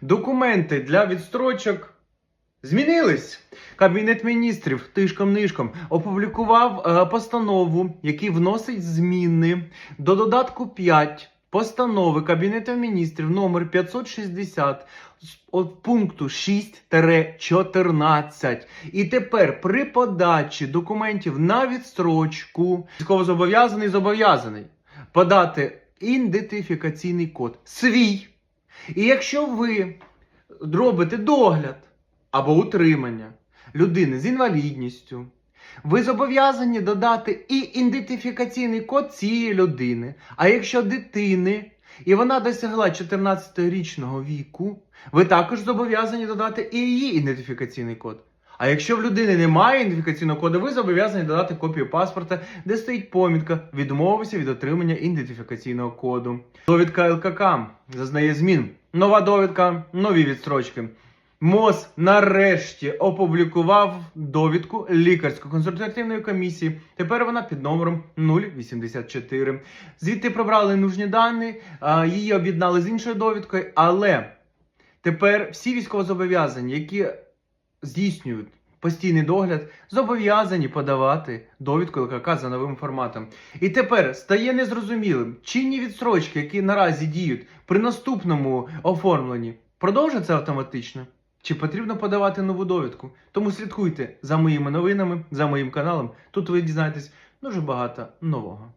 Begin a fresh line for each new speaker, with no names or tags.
Документи для відстрочок змінились. Кабінет міністрів тишком-нишком опублікував е, постанову, який вносить зміни до додатку 5 постанови Кабінету міністрів номер 560 от пункту 6-14. І тепер при подачі документів на відстрочку військовозобов'язаний зобов'язаний подати ідентифікаційний код свій. І якщо ви робите догляд або утримання людини з інвалідністю, ви зобов'язані додати і ідентифікаційний код цієї людини. А якщо дитини, і вона досягла 14-річного віку, ви також зобов'язані додати і її ідентифікаційний код. А якщо в людини немає ідентифікаційного коду, ви зобов'язані додати копію паспорта, де стоїть помітка відмовився від отримання ідентифікаційного коду. Довідка ЛКК зазнає змін. Нова довідка, нові відстрочки. МОЗ нарешті опублікував довідку лікарсько-консультативної комісії. Тепер вона під номером 084. Звідти прибрали нужні дані, її об'єднали з іншою довідкою, але тепер всі військовозобов'язані, які здійснюють постійний догляд, зобов'язані подавати довідку ЛКК за новим форматом. І тепер стає незрозумілим, чинні відстрочки, які наразі діють при наступному оформленні, продовжаться автоматично. Чи потрібно подавати нову довідку? Тому слідкуйте за моїми новинами, за моїм каналом. Тут ви дізнаєтесь дуже багато нового.